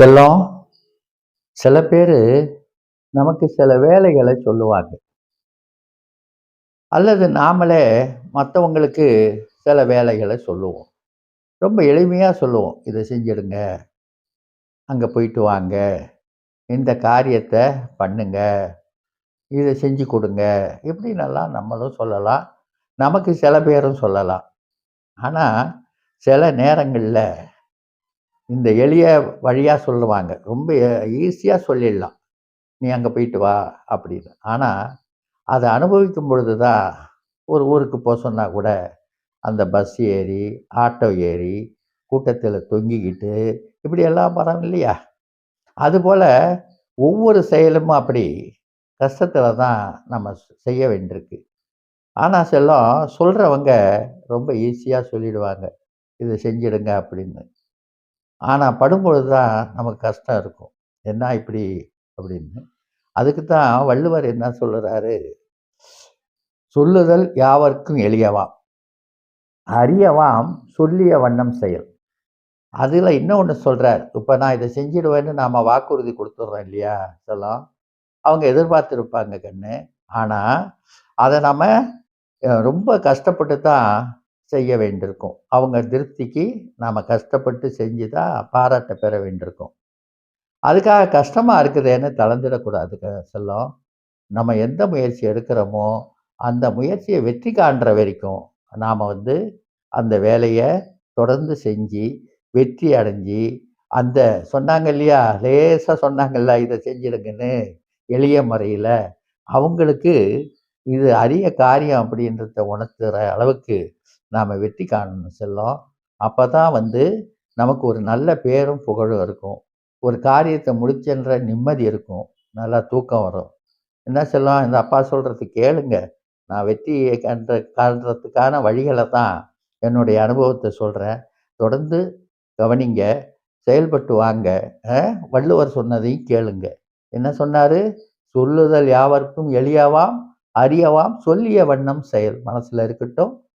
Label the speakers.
Speaker 1: செல்லம் சில பேர் நமக்கு சில வேலைகளை சொல்லுவாங்க. அல்லது நாமளே மற்றவங்களுக்கு சில வேலைகளை சொல்லுவோம். ரொம்ப எளிமையாக சொல்லுவோம். இதை செஞ்சிடுங்க. அங்கே போயிட்டு வாங்க. இந்த காரியத்தை பண்ணுங்க. இதை செஞ்சு கொடுங்க. இப்படின்னெல்லாம் நம்மளும் சொல்லலாம். நமக்கு சில பேரும் சொல்லலாம். ஆனால் சில நேரங்களில் இந்த எளிய வழியாக சொல்லுவாங்க. ரொம்ப ஈஸியாக சொல்லிடலாம். நீ அங்கே போயிட்டு வா அப்படின்னு. ஆனால் அதை அனுபவிக்கும் பொழுது தான் ஒரு ஊருக்கு போக சொன்னால் கூட அந்த பஸ் ஏறி ஆட்டோ ஏறி கூட்டத்தில் தொங்கிக்கிட்டு இப்படி எல்லாம் பரம் இல்லையா? அதுபோல் ஒவ்வொரு செயலும் அப்படி கஷ்டத்தில் தான் நம்ம செய்ய வேண்டியிருக்கு. ஆனால் செல்லம் சொல்கிறவங்க ரொம்ப ஈஸியாக சொல்லிடுவாங்க. இதை செஞ்சிடுங்க அப்படின்னு. ஆனால் படும்பொழுது தான் நமக்கு கஷ்டம் இருக்கும். என்ன இப்படி? அப்படின்னு. அதுக்கு தான் வள்ளுவர் என்ன சொல்லுறாரு? சொல்லுதல் யாவர்க்கும் எளியவாம் அறியவாம் சொல்லிய வண்ணம் செயல். அதில் இன்னொன்று சொல்கிறார் இப்போ நான் இதை செஞ்சிடுவேன்னு நாம் வாக்குறுதி கொடுத்துட்றோம் இல்லையா? சொல்லலாம். அவங்க எதிர்பார்த்துருப்பாங்க கண்ணு. ஆனால் அதை நம்ம ரொம்ப கஷ்டப்பட்டு தான் செய்ய வேண்டியிருக்கும். அவங்க திருப்திக்கு நாம் கஷ்டப்பட்டு செஞ்சு தான் பாராட்ட பெற வேண்டியிருக்கும். அதுக்காக கஷ்டமாக இருக்குதேன்னு தளர்ந்துடக்கூடாது செல்லம். நம்ம எந்த முயற்சி எடுக்கிறோமோ அந்த முயற்சியை வெற்றி காண்ற வரைக்கும் நாம் வந்து அந்த வேலையை தொடர்ந்து செஞ்சு வெற்றி அடைஞ்சி அந்த சொன்னாங்க இல்லையா லேசாக சொன்னாங்கல்ல இதை செஞ்சிடுங்கன்னு எளிய முறையில் அவங்களுக்கு இது அரிய காரியம் அப்படின்றத உணர்த்துற அளவுக்கு நாம் வெற்றி காணணும் செல்லும். அப்போ தான் வந்து நமக்கு ஒரு நல்ல பேரும் புகழும் இருக்கும். ஒரு காரியத்தை முடிச்சென்ற நிம்மதி இருக்கும். நல்லா தூக்கம் வரும். என்ன செல்லும் இந்த அப்பா சொல்கிறது கேளுங்க. நான் வெற்றியை கன்ற காண்றதுக்கான வழிகளை தான் என்னுடைய அனுபவத்தை சொல்கிறேன் தொடர்ந்து கவனிங்க. செயல்பட்டு வாங்க. வள்ளுவர் சொன்னதையும் கேளுங்க. என்ன சொன்னார்? சொல்லுதல் யாவர்க்கும் எளியாவாம் அறியவாம் சொல்லிய வண்ணம் செயல். மனசில் இருக்கட்டும்.